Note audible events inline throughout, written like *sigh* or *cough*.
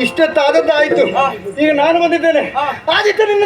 ಇಷ್ಟತ್ತಾದದ್ದಾಯ್ತು ಈಗ ನಾನು ಬಂದಿದ್ದೇನೆ ಆದಿತ್ಯ ನಿನ್ನ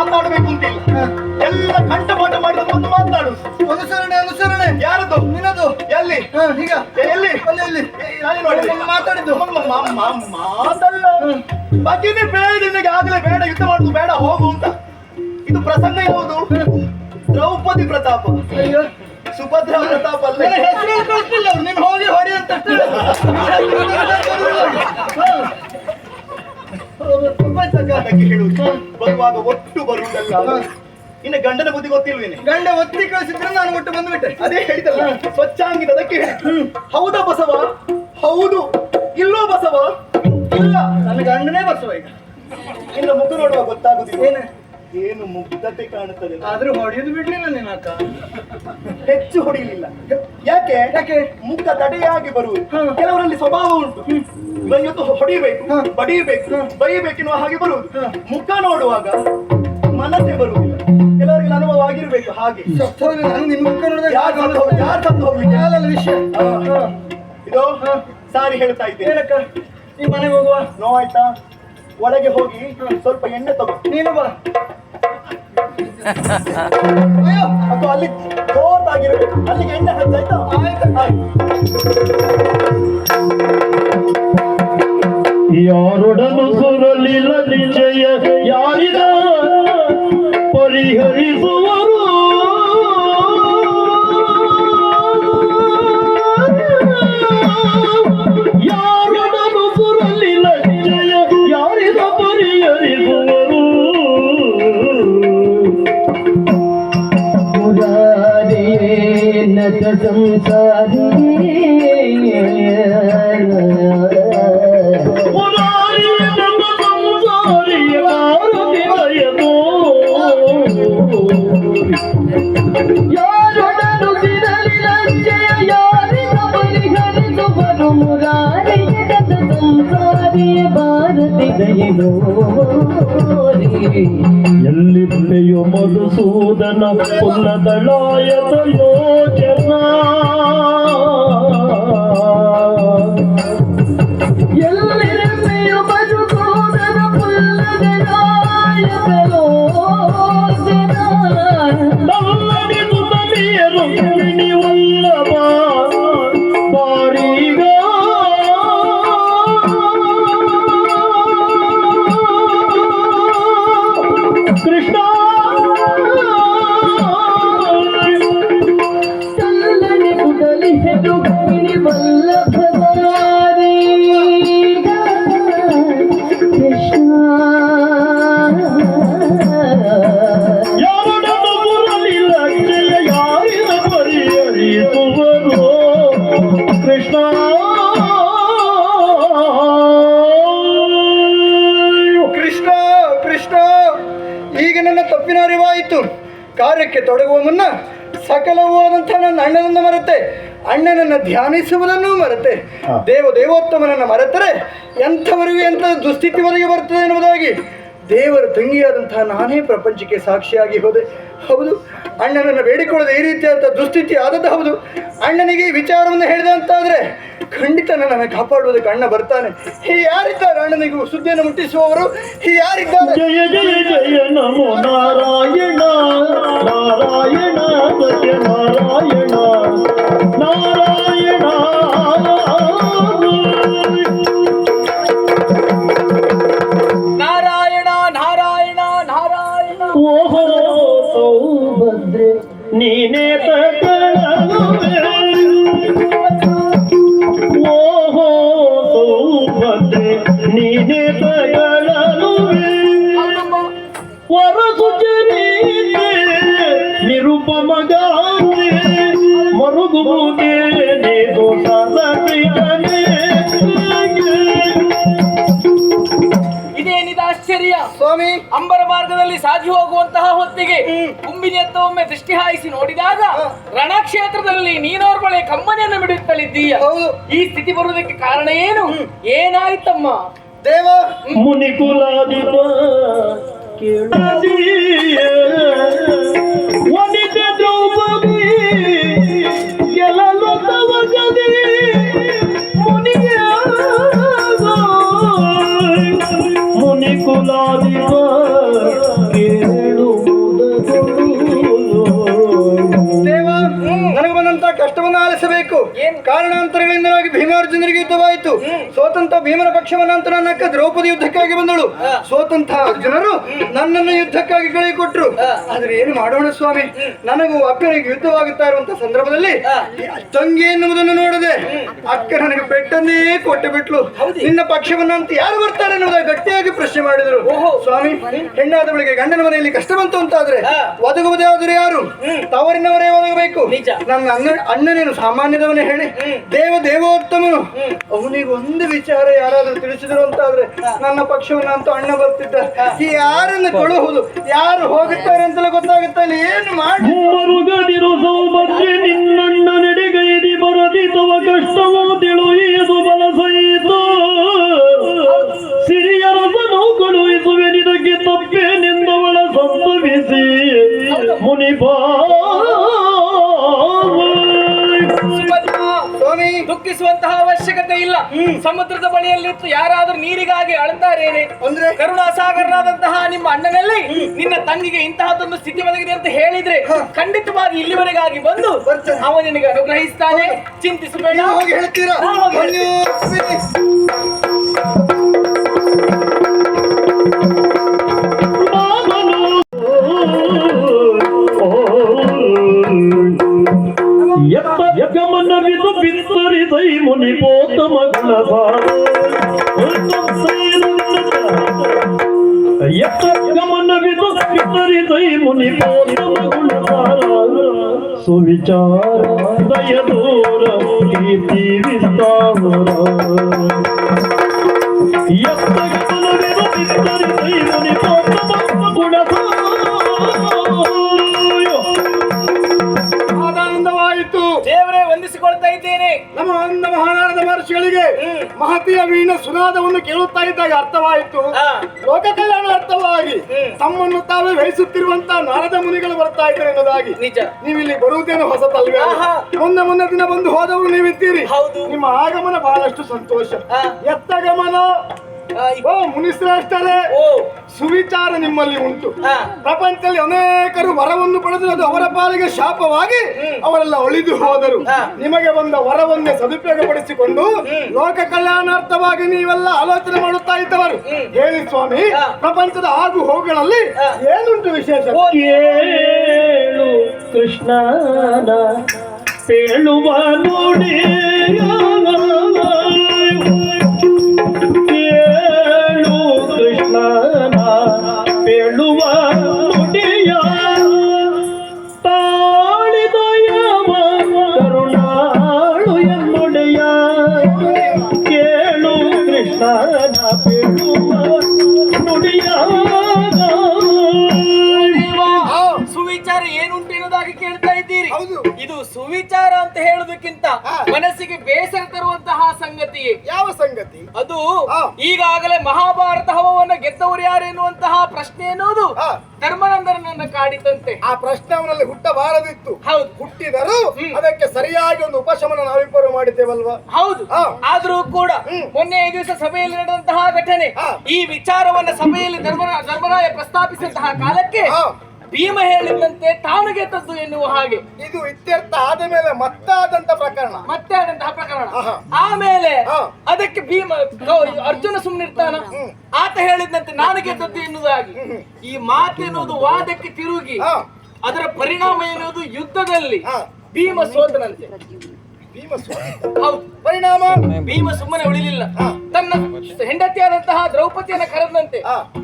ಮಾತಾಡಬೇಕು ಅಂತಿಲ್ಲ ಎಲ್ಲ ಕಂಠಪಾಠ ಮಾಡಿದ ಒಂದು ಮಾತಾಡು. ಅನುಸರಣೆ ಅನುಸರಣೆ. ಯಾರದು? ನಿನ್ನದು. ಎಲ್ಲಿ? ಈಗ. ಎಲ್ಲಿ? ಅಲ್ಲಿ ಏ, ನಾನೇ. ಒಮ್ಮೆ ಮಾತಾಡಿದ್ದು. ಮಾತಲ್ಲ ಬಗ್ಗಿನೇ ಬೇಡ ನಿನಗೆ ಆಗಲೇ ಬೇಡ ಯುದ್ಧ ಮಾಡುದು ಬೇಡ ಹೋಗು ಅಂತ. ಇದು ಪ್ರಸಂಗ ಯಾವುದು? ದ್ರೌಪದಿ ಪ್ರತಾಪ. ಅಯ್ಯೋ. ಸುಭದ್ರಾ ಪ್ರತಾಪ ಅಲ್ಲ. ಹೆಸರು ಕಳಿಸ್ತಿಲ್ಲ ಅವ್ರು. ನೀನು ಹೋಗಿ ಹೊಡಿ ಅಂತ. *laughs* ಅದಕ್ಕೆ ಹೇಳುವುದು ಬರುವಾಗ ಒಟ್ಟು ಬರುವುದಲ್ಲ. ಇನ್ನು ಗಂಡನ ಬುದ್ಧಿ ಗೊತ್ತಿಲ್ವೇನೆ? ಗಂಡ ಒತ್ತಿ ಕಳಿಸಿದ್ರೆ ನಾನು ಒಟ್ಟು ಬಂದ್ಬಿಟ್ಟೆ. ಅದೇ ಹೇಳಿದಲ್ಲ ಸ್ವಚ್ಛಾಂಗಿದ ಅದಕ್ಕೆ ಹೌದ ಬಸವ ಹೌದು. ಇಲ್ಲೋ ಬಸವ ಇಲ್ಲ. ನನ್ನ ಗಂಡನೇ ಬಸವ ಈಗ. ಇನ್ನು ಮುಖ ನೋಡುವ ಗೊತ್ತಾಗುದಿಲ್ಲ. ಏನು ಮುಗ್ಧತೆ ಕಾಣುತ್ತದೆ ಆದ್ರೂ ಹೊಡೆಯೋದು ಬಿಡ್ಲಿಲ್ಲ ನಿನ್ನ ಅಕ್ಕ ಹೆಚ್ಚು ಹೊಡಿಲಿಲ್ಲ ಯಾಕೆ? ಯಾಕೆ? ಮುಖ ತಡೆಯಾಗಿ ಬರುವುದು. ಕೆಲವರಲ್ಲಿ ಸ್ವಭಾವ ಉಂಟು. ಇವತ್ತು ಹೊಡಿಬೇಕು. ಬಡಿಯಬೇಕು ಬೈಯಬೇಕೆನ್ನುವ ಹಾಗೆ ಬರುವುದು. ಮುಖ ನೋಡುವಾಗ ಮನಸ್ಸೇ ಬರುವುದಿಲ್ಲ. ಕೆಲವರಿಗೆ ಅನುಭವ ಆಗಿರ್ಬೇಕು ಹಾಗೆ. ನಾನು ಮುಖ ನೋಡಿದ್ರೆ ಯಾರು ತಂದು ವಿಷಯ. ಇದು? ಸಾರಿ ಹೇಳ್ತಾ ಇದ್ದೀನಿ. ನೀವು ಈ ಮನೆಗೆ ಹೋಗುವ. ನೋವಾಯ್ತಾ? ಒಳಗೆ ಹೋಗಿ ಸ್ವಲ್ಪ ಎಣ್ಣೆ ತಗೋ. ನೀನು ಬಾ. ಅಯ್ಯೋ ಅದು ಅಲ್ಲಿ ಜೋತಾಗಿರ್ಬೇಕು ಅಲ್ಲಿಗೆ ಎಣ್ಣೆ ಹಚ್ಚಾಯ್ತಾ ಆಯ್ತು? ಯಾರೊಡನು ಸುರಲಿಲ್ಲ ನಿಜಯ ಯಾರಿದ ಪರಿಹರಿಸುವರು? the law ಕಾರ್ಯಕ್ಕೆ ತೊಡಗುವ ಮುನ್ನ ಸಕಲವೂ ನನ್ನ ಅಣ್ಣನನ್ನು ಮರೆತೆ ಅಣ್ಣನನ್ನು ಧ್ಯಾನಿಸುವುದನ್ನು ಮರೆತೆ ದೇವ ದೇವೋತ್ತಮನನ್ನು ಮರೆತರೆ ಎಂಥವರಿಗೂ ಎಂಥ ದುಸ್ಥಿತಿ ಒದಗಿ ಬರ್ತದೆ ಎನ್ನುವುದಾಗಿ ದೇವರ ತಂಗಿಯಾದಂತಹ ನಾನೇ ಪ್ರಪಂಚಕ್ಕೆ ಸಾಕ್ಷಿಯಾಗಿ ಹೋದೆ. ಹೌದು, ಅಣ್ಣನನ್ನು ಬೇಡಿಕೊಳ್ಳದೆ ಈ ರೀತಿಯಾದಂಥ ದುಸ್ಥಿತಿ ಆದದ್ದು ಹೌದು. ಅಣ್ಣನಿಗೆ ಈ ವಿಚಾರವನ್ನು ಹೇಳಿದೆ ಅಂತಾದರೆ ಖಂಡಿತ ನನ್ನನ್ನು ಕಾಪಾಡುವುದಕ್ಕೆ ಅಣ್ಣ ಬರ್ತಾನೆ. ಈ ಯಾರಿದ್ದಾರೆ ಅಣ್ಣನಿಗೂ? ಸುದ್ದಿಯನ್ನು ಮುಟ್ಟಿಸುವವರು? ಈ ಯಾರಿದ್ದಾರೆ? ಜಯ ಜಯ ಜಯ ನಮೋ ನಾರಾಯಣ ನಾರಾಯಣ ನಾರಾಯಣ. ನಾರಾಯಣ ವರಸುಚರೀತೆ ನಿರುಪಮಗಾತೆ ಮರುಗುವುದೇ ಇದೇನಿದ ಆಶ್ಚರ್ಯ. ಸ್ವಾಮಿ. ಅಂಬರ ಮಾರ್ಗದಲ್ಲಿ ಸಾಗಿ ಹೋಗುವಂತಹ ಹೊತ್ತಿಗೆ ಕುಂಬಿನಿಯತ್ತ ಒಮ್ಮೆ ದೃಷ್ಟಿ ಹಾಯಿಸಿ ನೋಡಿದಾಗ ರಣಕ್ಷೇತ್ರದಲ್ಲಿ ನೀನೋರ್ವಳೆ ಕಮ್ಮನೆಯನ್ನು ಬಿಡುತ್ತಲಿದ್ದೀಯ ಹೌದು. ಈ ಸ್ಥಿತಿ ಬರುವುದಕ್ಕೆ ಕಾರಣ ಏನು? ಏನಾಯ್ತಮ್ಮ? ದೇವ. ಮುನಿಕುಲಾದಿಪ ವನಿತೆ ದ್ರೌಪದಿ ಗೆಲ್ಲಲು ತವ ಗದಿ ಮುನಿಗೆ ಮುನಿಕುಲಾದಿಪ ಕೇಳು ದೇವ ಕಾರಣಾಂತರಗಳಿಂದಾಗಿ ಭೀಮಾರ್ಜುನರಿಗೆ ಯುದ್ಧವಾಯಿತು. ಸ್ವತಂತ್ರ ಭೀಮನ ಪಕ್ಷವನ್ನ ನಂತರ ನಕ್ಕ ದ್ರೌಪದಿ ಯುದ್ಧಕ್ಕಾಗಿ ಬಂದಳು. ಸ್ವತಂತ್ರ ಅರ್ಜುನರು ನನ್ನನ್ನು ಯುದ್ಧಕ್ಕಾಗಿ ಕಳುಹಿಕೊಟ್ರು ಆದ್ರೆ ಏನು ಮಾಡೋಣ ಸ್ವಾಮಿ? ನನಗೂ ಅಕ್ಕನಿಗೆ ಯುದ್ಧವಾಗುತ್ತಾ ಇರುವಂತಹ ಸಂದರ್ಭದಲ್ಲಿ ತಂಗಿ ಎನ್ನುವುದನ್ನು ನೋಡದೆ. ಅಕ್ಕ ನನಗೆ ಬೆಟ್ಟನ್ನೇ ಕೊಟ್ಟು ಬಿಟ್ಲು. ನಿನ್ನ ಪಕ್ಷವನ್ನ ಅಂತ ಯಾರು ಬರ್ತಾರೆ ಎನ್ನುವುದಾಗಿ ಗಟ್ಟಿಯಾಗಿ ಪ್ರಶ್ನೆ ಮಾಡಿದರು. ಸ್ವಾಮಿ ಹೆಣ್ಣಾದವಳಿಗೆ ಗಂಡನ ಮನೆಯಲ್ಲಿ ಕಷ್ಟ ಬಂತು ಅಂತಾದ್ರೆ ಒದಗುವುದಾದ್ರೆ ಯಾರು ತವರಿನವರೇ ಒದಗಬೇಕು. ನನ್ನ ಅಣ್ಣ ಅಣ್ಣನೇನು ಸಾಮಾನ್ಯದವನೇ ಹೇಳಿ ದೇವ ದೇವೋತ್ತಮನು. ಅವನಿಗೆ ಒಂದು ವಿಚಾರ ಯಾರಾದ್ರೂ ತಿಳಿಸಿದ್ರು ಅಂತ ಆದ್ರೆ ನನ್ನ ಪಕ್ಷವನ್ನ ಅಂತ ಅಣ್ಣ ಬರ್ತಿದ್ದ. ಈ ಯಾರನ್ನ ಕೊಡುವುದು? ಯಾರು ಹೋಗುತ್ತಾರೆ ಅಂತಲೇ ಗೊತ್ತಾಗುತ್ತೆ ಅಲ್ಲಿ ಏನು ಮಾಡಿ? ಸಮುದ್ರದ ಬಳಿಯಲ್ಲಿತ್ತು. ಯಾರಾದ್ರೂ ನೀರಿಗಾಗಿ ಅಳುತ್ತಾರೇನೆ? ಅಂದ್ರೆ? ಕರುಣಾಸಾಗರನಾದಂತಹ ನಿಮ್ಮ ಅಣ್ಣನಲ್ಲಿ ನಿನ್ನ ತಂಗಿಗೆ ಇಂತಹದೊಂದು ಸ್ಥಿತಿ ಒದಗಿದೆ ಅಂತ ಹೇಳಿದ್ರೆ ಖಂಡಿತವಾಗಿ ಇಲ್ಲಿವರೆಗಾಗಿ ಬಂದು ಅವನಿಗೆ ಅವ ನಿನಗೆ ಅನುಗ್ರಹಿಸ್ತಾನೆ. ಚಿಂತಿಸಬೇಡ. ಹೋಗಿ ಹೇಳ್ತೀರಾ? స్వర్గమన్న విధు బిత్తరి దైముని పోతమగుల స్వర్గమన్న విధు బిత్తరి దైముని పోతమగుల సువిచార దయ దూరం కీర్తి విస్తావర ఎత్త ಮಹತಿಯ ವೀಣ ಸುನಾದವನ್ನು ಕೇಳುತ್ತಾ ಇದ್ದಾಗ ಅರ್ಥವಾಯಿತು. ಲೋಕ ಕಲ್ಯಾಣ ಅರ್ಥವಾಗಿ ತಮ್ಮನ್ನು ತಾವೇ ವಹಿಸುತ್ತಿರುವಂತಹ ನಾರದ ಮುನಿಗಳು ಬರ್ತಾ ಇದ್ದಾರೆ ಎನ್ನುವುದಾಗಿ ನಿಜ. ನೀವಿಲ್ಲಿ ಬರುವುದೇನು ಹೊಸತಲ್ವೇ ಮೊನ್ನೆ ಮೊನ್ನೆ ದಿನ ಬಂದು ಹೋದವರು ನೀವಿದ್ದೀರಿ. ಹೌದು. ನಿಮ್ಮ ಆಗಮನ ಬಹಳಷ್ಟು ಸಂತೋಷ. ಎತ್ತಗಮನ ಎತ್ತ ಗಮನ ಓ ಮುನಿಶ್ರೇಷ್ಠರೇ ಓ. ಸುವಿಚಾರ ನಿಮ್ಮಲ್ಲಿ ಉಂಟು. ಹಾ. ಪ್ರಪಂಚದಲ್ಲಿ ಅನೇಕರು ವರವನ್ನು ಪಡೆದು ಅದು ಅವರ ಪಾಲಿಗೆ ಶಾಪವಾಗಿ ಅವರೆಲ್ಲ ಉಳಿದು ಹೋದರು. ಹಾ. ನಿಮಗೆ ಬಂದ ವರವನ್ನೇ ಸದುಪಯೋಗಪಡಿಸಿಕೊಂಡು ಲೋಕ ಕಲ್ಯಾಣಾರ್ಥವಾಗಿ ನೀವೆಲ್ಲ ಆಲೋಚನೆ ಮಾಡುತ್ತಾ ಇದ್ದವರು. ಹೇಳಿ ಸ್ವಾಮಿ ಪ್ರಪಂಚದ ಆಗು ಹೋಗುಗಳಲ್ಲಿ ಏನುಂಟು ವಿಶೇಷ? ಓ, ಕೇಳು ಕೃಷ್ಣನ ಪೇಳುವ ನುಡಿ. ಸುವಿಚಾರ ಏನುಂಟು ಎನ್ನುವುದಾಗಿ ಕೇಳ್ತಾ ಇದ್ದೀರಿ ಹೌದು. ಇದು ಸುವಿಚಾರ ಅಂತ ಹೇಳುವುದಕ್ಕಿಂತ. ಮನಸ್ಸಿಗೆ ಬೇಸರ ತರುವಂತಹ ಸಂಗತಿ ಯಾವ ಸಂಗತಿ ಅದು. ಈಗಾಗಲೇ ಮಹಾಭಾರತ ಹವವನ್ನು ಗೆದ್ದವರು ಯಾರು ಎನ್ನುವಂತಹ ಪ್ರಶ್ನೆ ಎನ್ನುವುದು. ಧರ್ಮನಂದನನ್ನ ಕಾಡಿತಂತೆ ಆ ಪ್ರಶ್ನೆ ಅವನಲ್ಲಿ ಹುಟ್ಟಬಾರದಿತ್ತು ಹೌದು ಹುಟ್ಟಿದರು ಅದಕ್ಕೆ ಸರಿಯಾಗಿ ಒಂದು ಉಪಶಮನ ನಾವಿಬ್ಬರು ಮಾಡಿದ್ದೇವಲ್ವಾ ಹೌದು. ಆದ್ರೂ ಕೂಡ. ಮೊನ್ನೆ ಈ ದಿವಸ ಸಭೆಯಲ್ಲಿ ನಡೆದಂತಹ ಘಟನೆ. ಈ ವಿಚಾರವನ್ನ ಸಭೆಯಲ್ಲಿ ಧರ್ಮರ ಧರ್ಮರಾಯ ಪ್ರಸ್ತಾಪಿಸಿದಂತಹ ಕಾಲಕ್ಕೆ. ಭೀಮ ಹೇಳಿದಂತೆ ತಾನು ಗೆದ್ದದ್ದು ಎನ್ನುವ ಹಾಗೆ ಇದು ಇತ್ಯರ್ಥ ಆದ ಮೇಲೆ ಮತ್ತಾದಂತ ಪ್ರಕರಣ ಮತ್ತೆ ಆದಂತಹ ಪ್ರಕರಣ. ಆಮೇಲೆ. ಅದಕ್ಕೆ ಭೀಮ ಅರ್ಜುನ ಸುಮ್ಮನಿರ್ತಾನ ಆತ ಹೇಳಿದಂತೆ ನಾನು ಗೆದ್ದದ್ದು ಎನ್ನುವುದಾಗಿ ಈ ಮಾತೆನ್ನುವುದು ವಾದಕ್ಕೆ ತಿರುಗಿ. ಅದರ ಪರಿಣಾಮ ಎನ್ನುವುದು ಯುದ್ಧದಲ್ಲಿ. ಭೀಮ ಸೋತನಂತೆ ಭೀಮ ಸೋತಿದ್ದ. ಹೌದು ಪರಿಣಾಮ ಭೀಮ ಸುಮ್ಮನೆ ಉಳಿಲಿಲ್ಲ ತನ್ನ ಹೆಂಡತಿಯಾದಂತಹ ದ್ರೌಪದಿಯನ್ನ ಕರೆದಂತೆ.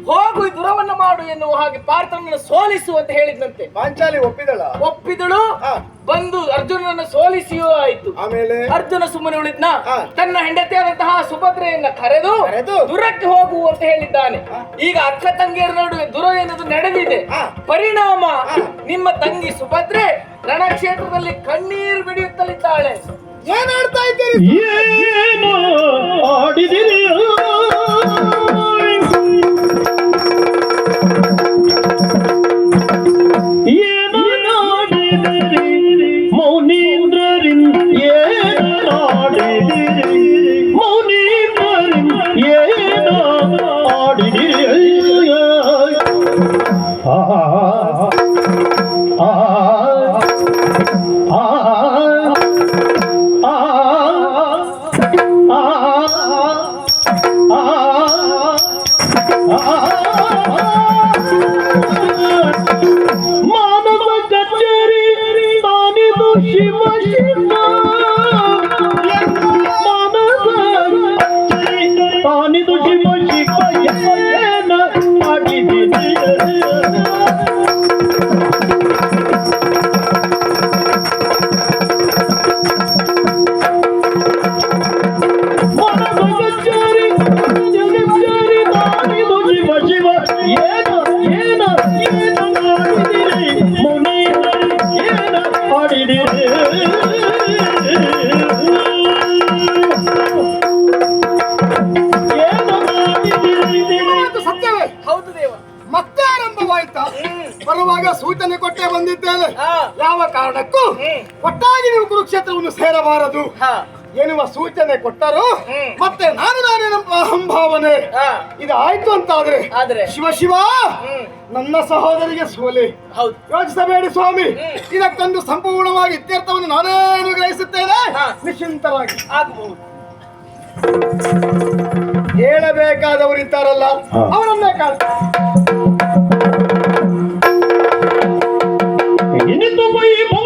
ಹೋಗು ದೂರವನ್ನ ಮಾಡು ಎನ್ನುವ ಹಾಗೆ ಪಾರ್ಥನನ್ನು ಸೋಲಿಸು ಅಂತ ಹೇಳಿದಂತೆ ಪಾಂಚಾಲಿ ಒಪ್ಪಿದಳ. ಒಪ್ಪಿದಳು. ಬಂದು ಅರ್ಜುನನನ್ನು ಸೋಲಿಸಿಯೂ ಆಯ್ತು. ಆಮೇಲೆ? ಅರ್ಜುನ ಸುಮ್ಮನೆ ಉಳಿದ್ನ? ತನ್ನ ಹೆಂಡತಿಯಾದಂತಹ ಸುಭದ್ರೆಯನ್ನ ಕರೆದು ಕರೆದು? ದುರಕ್ಕೆ ಹೋಗು ಅಂತ ಹೇಳಿದ್ದಾನೆ. ಈಗ ಅಕ್ಕ ತಂಗಿಯರ ನಡುವೆ ದುರ ಎನ್ನುವುದು ನಡೆದಿದೆ. ಪರಿಣಾಮ ನಿಮ್ಮ ತಂಗಿ ಸುಭದ್ರೆ ರಣಕ್ಷೇತ್ರದಲ್ಲಿ ಕಣ್ಣೀರು ಬಿಡಿಯುತ್ತಲಿದ್ದಾಳೆ. ಏನ್ ಆಡ್ತಾ ಇದ್ದೀರಿ? ಏನು ಕಾರಣಕ್ಕೂ. ಒಟ್ಟಾಗಿ ನೀವು ಕುರುಕ್ಷೇತ್ರವನ್ನು ಸೇರಬಾರದು. ಎನ್ನುವ ಸೂಚನೆ ಕೊಟ್ಟರು ಮತ್ತೆ ನಾನು ನಾನೇ ನಮ್ಮ ಅಹಂಭಾವನೆ. ಹಾ. ಇದು ಆಯ್ತು ಅಂತ ಆದ್ರೆ? ಆದ್ರೆ? ಶಿವ ಶಿವ ನನ್ನ ಸಹೋದರಿಗೆ ಸೋಲೆ. ಹೌದು. ಯೋಚಿಸಬೇಡಿ ಸ್ವಾಮಿ. ಇದಕ್ಕೊಂದು ಸಂಪೂರ್ಣವಾಗಿ ಇತ್ಯರ್ಥವನ್ನು ನಾನೇ ಅನುಗ್ರಹಿಸುತ್ತೇನೆ. ನಿಶ್ಚಿಂತವಾಗಿ ನಿಶ್ಚಿಂತರಾಗಿ. ಆಗಬಹುದು. ಹೇಳಬೇಕಾದವರು ಇದ್ದಾರಲ್ಲ ಅವರನ್ನೇ ಕಾಣ್ತಾರೆ. Kumbu